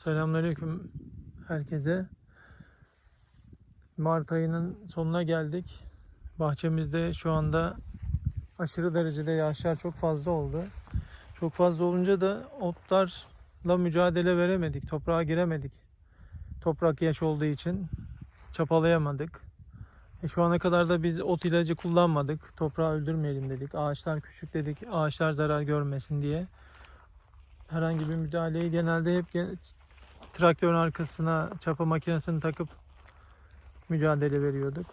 Selamünaleyküm herkese. Mart ayının sonuna geldik. Bahçemizde şu anda aşırı derecede yağışlar çok fazla oldu. Çok fazla olunca da otlarla mücadele veremedik. Toprağa giremedik. Toprak yaş olduğu için çapalayamadık. E şu ana kadar da biz ot ilacı kullanmadık. Toprağı öldürmeyelim dedik. Ağaçlar küçük dedik. Ağaçlar zarar görmesin diye. Herhangi bir müdahaleyi genelde hep traktörün arkasına çapa makinesini takıp mücadele veriyorduk.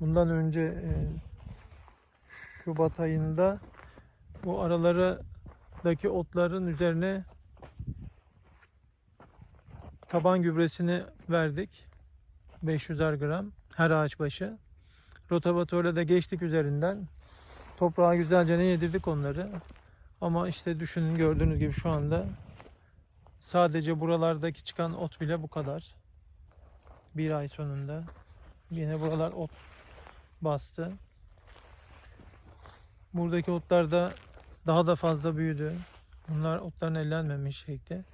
Bundan önce e, Şubat ayında bu aralardaki otların üzerine taban gübresini verdik. 500'er gram her ağaç başı. Rotavatörle de geçtik üzerinden. Toprağa güzelce ne yedirdik onları. Ama işte düşünün gördüğünüz gibi şu anda sadece buralardaki çıkan ot bile bu kadar. Bir ay sonunda yine buralar ot bastı. Buradaki otlar da daha da fazla büyüdü. Bunlar otların ellenmemiş şekli.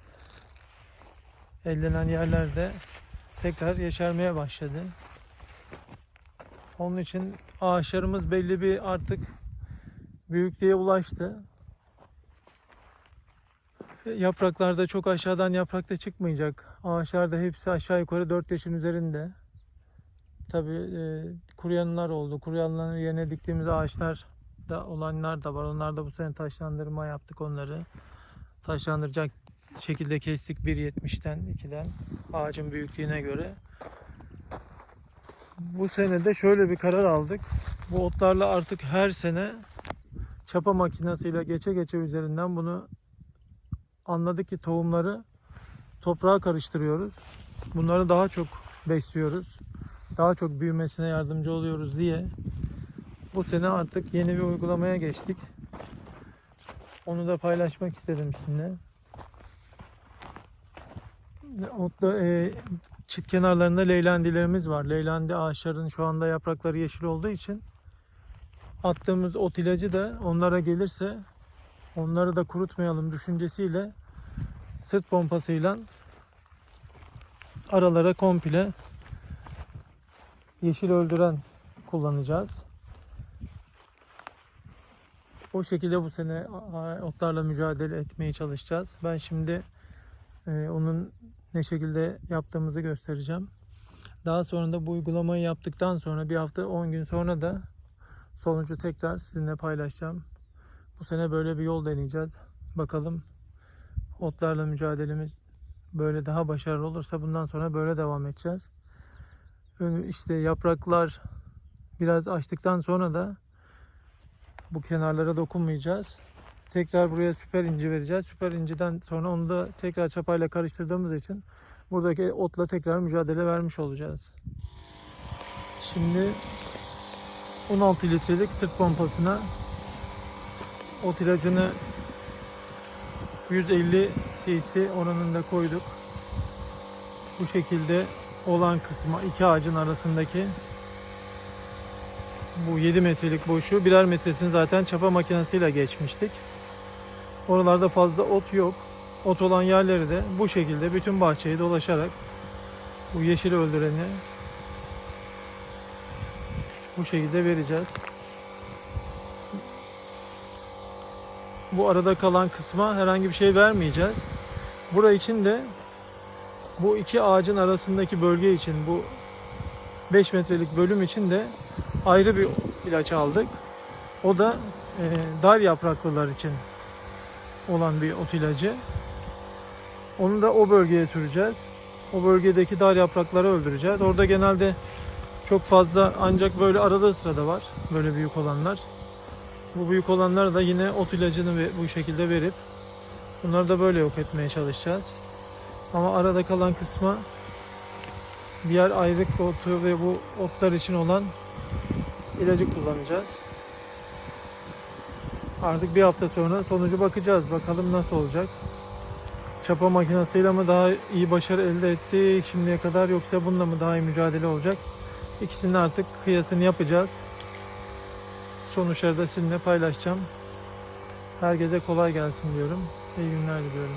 Ellenen yerlerde tekrar yeşermeye başladı. Onun için ağaçlarımız belli bir artık büyüklüğe ulaştı. Yapraklarda çok aşağıdan yaprak da çıkmayacak. Ağaçlarda hepsi aşağı yukarı 4 yaşın üzerinde. Tabi kuruyanlar oldu. Kuruyanların yerine diktiğimiz ağaçlar da olanlar da var. Onlar da bu sene taşlandırma yaptık onları. Taşlandıracak şekilde kestik 1.70'ten 2'den ağacın büyüklüğüne göre. Bu sene de şöyle bir karar aldık. Bu otlarla artık her sene çapa makinesiyle geçe geçe üzerinden bunu anladık ki tohumları toprağa karıştırıyoruz. Bunları daha çok besliyoruz. Daha çok büyümesine yardımcı oluyoruz diye bu sene artık yeni bir uygulamaya geçtik. Onu da paylaşmak istedim sizinle. Otla, e, çit kenarlarında leylandilerimiz var. Leylandi ağaçların şu anda yaprakları yeşil olduğu için attığımız ot ilacı da onlara gelirse onları da kurutmayalım düşüncesiyle sırt pompasıyla aralara komple yeşil öldüren kullanacağız. O şekilde bu sene otlarla mücadele etmeye çalışacağız. Ben şimdi e, onun ne şekilde yaptığımızı göstereceğim. Daha sonra da bu uygulamayı yaptıktan sonra bir hafta 10 gün sonra da sonucu tekrar sizinle paylaşacağım. Bu sene böyle bir yol deneyeceğiz. Bakalım otlarla mücadelemiz böyle daha başarılı olursa bundan sonra böyle devam edeceğiz. İşte yapraklar biraz açtıktan sonra da bu kenarlara dokunmayacağız. Tekrar buraya süper inci vereceğiz. Süper inciden sonra onu da tekrar çapayla karıştırdığımız için buradaki otla tekrar mücadele vermiş olacağız. Şimdi 16 litrelik sırt pompasına ot ilacını 150 cc oranında koyduk. Bu şekilde olan kısma iki ağacın arasındaki bu 7 metrelik boşluğu birer metresini zaten çapa makinesiyle geçmiştik. Oralarda fazla ot yok. Ot olan yerleri de bu şekilde bütün bahçeyi dolaşarak bu yeşil öldüreni bu şekilde vereceğiz. Bu arada kalan kısma herhangi bir şey vermeyeceğiz. Bura için de bu iki ağacın arasındaki bölge için bu 5 metrelik bölüm için de ayrı bir ilaç aldık. O da e, dar yapraklılar için olan bir ot ilacı. Onu da o bölgeye süreceğiz. O bölgedeki dar yaprakları öldüreceğiz. Orada genelde çok fazla ancak böyle arada sırada var. Böyle büyük olanlar. Bu büyük olanlar da yine ot ilacını bu şekilde verip bunları da böyle yok etmeye çalışacağız. Ama arada kalan kısma diğer ayrık otu ve bu otlar için olan ilacı kullanacağız. Artık bir hafta sonra sonucu bakacağız. Bakalım nasıl olacak. Çapa makinesiyle mi daha iyi başarı elde etti şimdiye kadar yoksa bununla mı daha iyi mücadele olacak? İkisini artık kıyasını yapacağız. Sonuçları da sizinle paylaşacağım. Herkese kolay gelsin diyorum. İyi günler diliyorum.